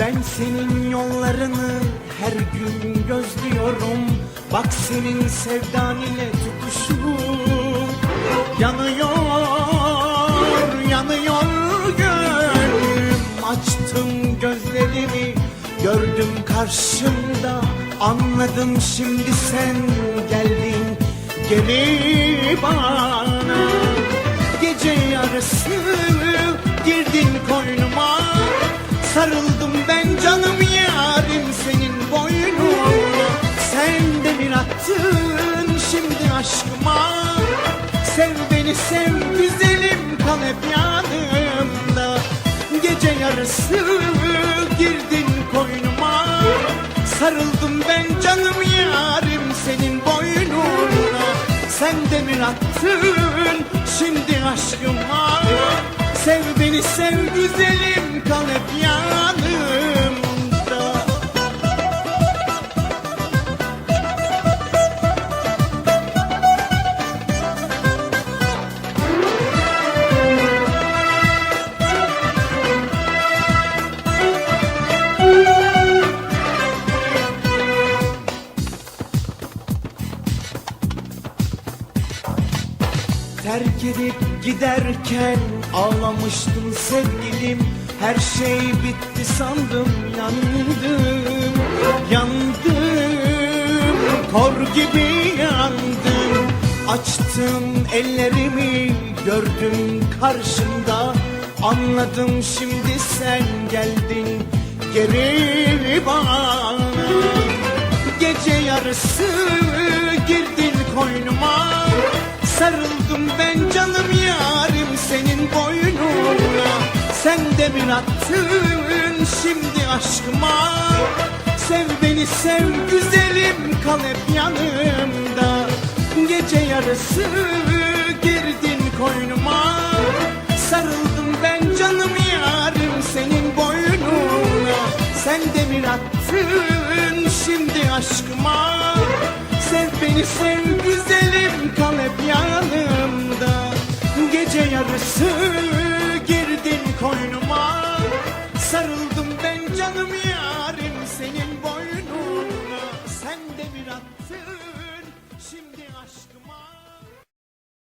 Ben senin yollarını her gün gözlüyorum. Bak senin sevdan ile tutuşum. Yanıyor, yanıyor gönlüm. Açtım gözlerimi, gördüm karşımda. Anladım şimdi sen geldin. Geri bana. Gece yarısı girdin aşkıma. Sev beni sev güzelim kal hep yanımda. Gece yarısı girdin koynuma. Sarıldım ben canım yarim senin boynuna. Sen demir attın şimdi aşkıma? Sev beni sev güzelim kal hep yanımda Terk edip giderken ağlamıştım sevgilim. Her şey bitti sandım yandım Yandım. Kor gibi yandım. Açtım ellerimi gördüm karşımda. Anladım şimdi sen geldin geri bana Gece yarısı girdin koynuma Sarıldım ben canım yarim senin boynuna. Sen de attın şimdi aşkıma. Sev beni sev güzelim kal hep yanımda. Gece yarısı girdin koynuma. Sarıldım ben canım yarim senin boynuna. Sen de attın şimdi aşkıma Sev beni sev güzelim. Kal hep yanımda. Gece yarısı girdin